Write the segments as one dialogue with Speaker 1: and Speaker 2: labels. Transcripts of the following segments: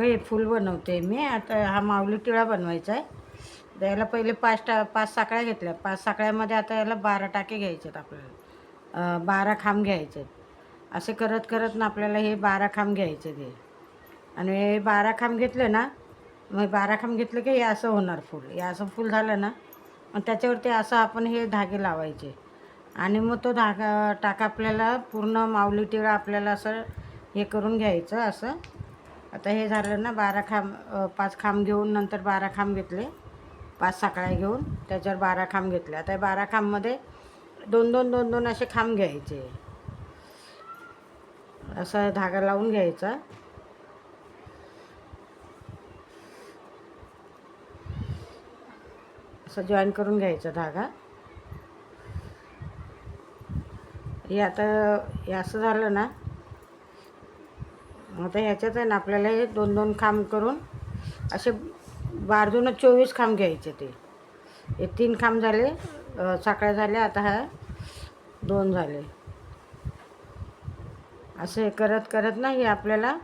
Speaker 1: हे फूल बनवते मी. आता हा माऊली टिळा बनवायचा आहे. तर याला पहिले पाच टा पाच साकळ्या घेतल्या. पाच साकळ्यामध्ये आता याला बारा टाके घ्यायचे आहेत आपल्याला. बारा खांब घ्यायचे आहेत. असे करत करत ना आपल्याला हे बारा खांब घ्यायचे ते आणि हे बारा खांब घेतले ना मग बारा खांब घेतले की हे असं होणार फूल. हे असं फूल झालं ना मग त्याच्यावरती असं आपण हे धागे लावायचे. आणि मग तो धागा टाका आपल्याला पूर्ण माऊली टिळा आपल्याला असं हे करून घ्यायचं असं. आता हे झालं ना बारा खांब पाच खांब घेऊन नंतर बारा खांब घेतले. पाच साकळ्या घेऊन त्याच्यावर बारा खांब घेतले. आता बारा खांबमध्ये दोन दोन दोन दोन असे खांब घ्यायचे. असा धागा लावून घ्यायचा. असं जॉईन करून घ्यायचा धागा. हे आता हे असं झालं ना आता ह्याच्यात आहे ना आपल्याला हे दोन दोन खांब करून असे बारदून चोवीस खांब घ्यायचे ते. हे तीन खांब झाले साखळ्या झाल्या आता हा दोन झाले. असे करत करत ना हे आपल्याला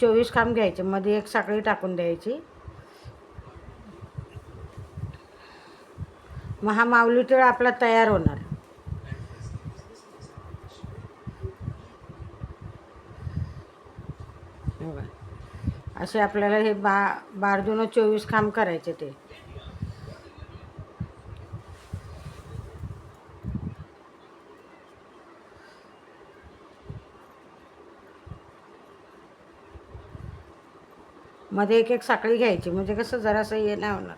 Speaker 1: चोवीस खांब घ्यायचे. मध्ये एक साखळी टाकून द्यायची. मग हा माऊली टिळा आपला तयार होणार हे बघा. असे आपल्याला हे बा बारदुनं चोवीस खांब करायचे ते. मध्ये एक एक साखळी घ्यायची. म्हणजे कसं जरासं हे नाही होणार.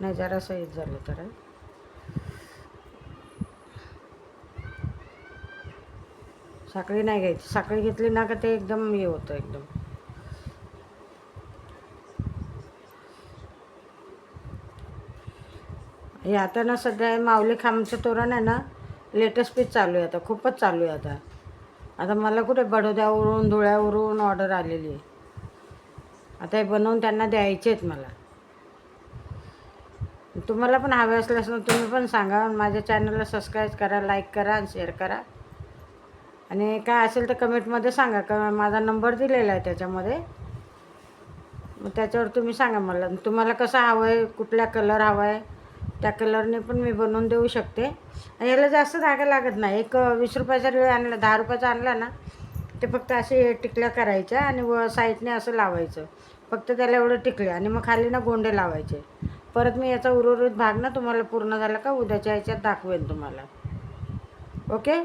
Speaker 1: नाही जरासं हे झालं तर. साखळी नाही घ्यायची. साखळी घेतली ना का ते एकदम हे होतं एकदम. हे आता ना सध्या माऊली खांबचं तोरण आहे ना लेटेस्ट पीस चालू आहे आता. खूपच चालू आहे आता. आता मला कुठे बडोद्यावरून धुळ्यावरून ऑर्डर आलेली आहे. आता हे बनवून त्यांना द्यायचे आहेत मला. तुम्हाला पण हवे असल्यास ना तुम्ही पण सांगा. माझ्या चॅनलला सबस्क्राईब करा लाईक करा आणि शेअर करा. आणि काय असेल तर कमेंटमध्ये सांगा का माझा नंबर दिलेला आहे त्याच्यामध्ये. मग त्याच्यावर तुम्ही सांगा मला. तुम्हाला कसं हवं आहे कुठल्या कलर हवा आहे त्या कलरने पण मी बनवून देऊ शकते. आणि याला जास्त धागा लागत नाही. एक वीस रुपयाचा रिळ आणला दहा रुपयाचा आणला ना ते फक्त असे टिकल्या करायच्या आणि व साईडने असं लावायचं. फक्त त्याला एवढं टिकले आणि मग खाली ना गोंडे लावायचे. परत मी याचा उर्वरित भाग ना तुम्हाला पूर्ण झाला का उद्याच्या ह्याच्यात दाखवेन तुम्हाला. ओके?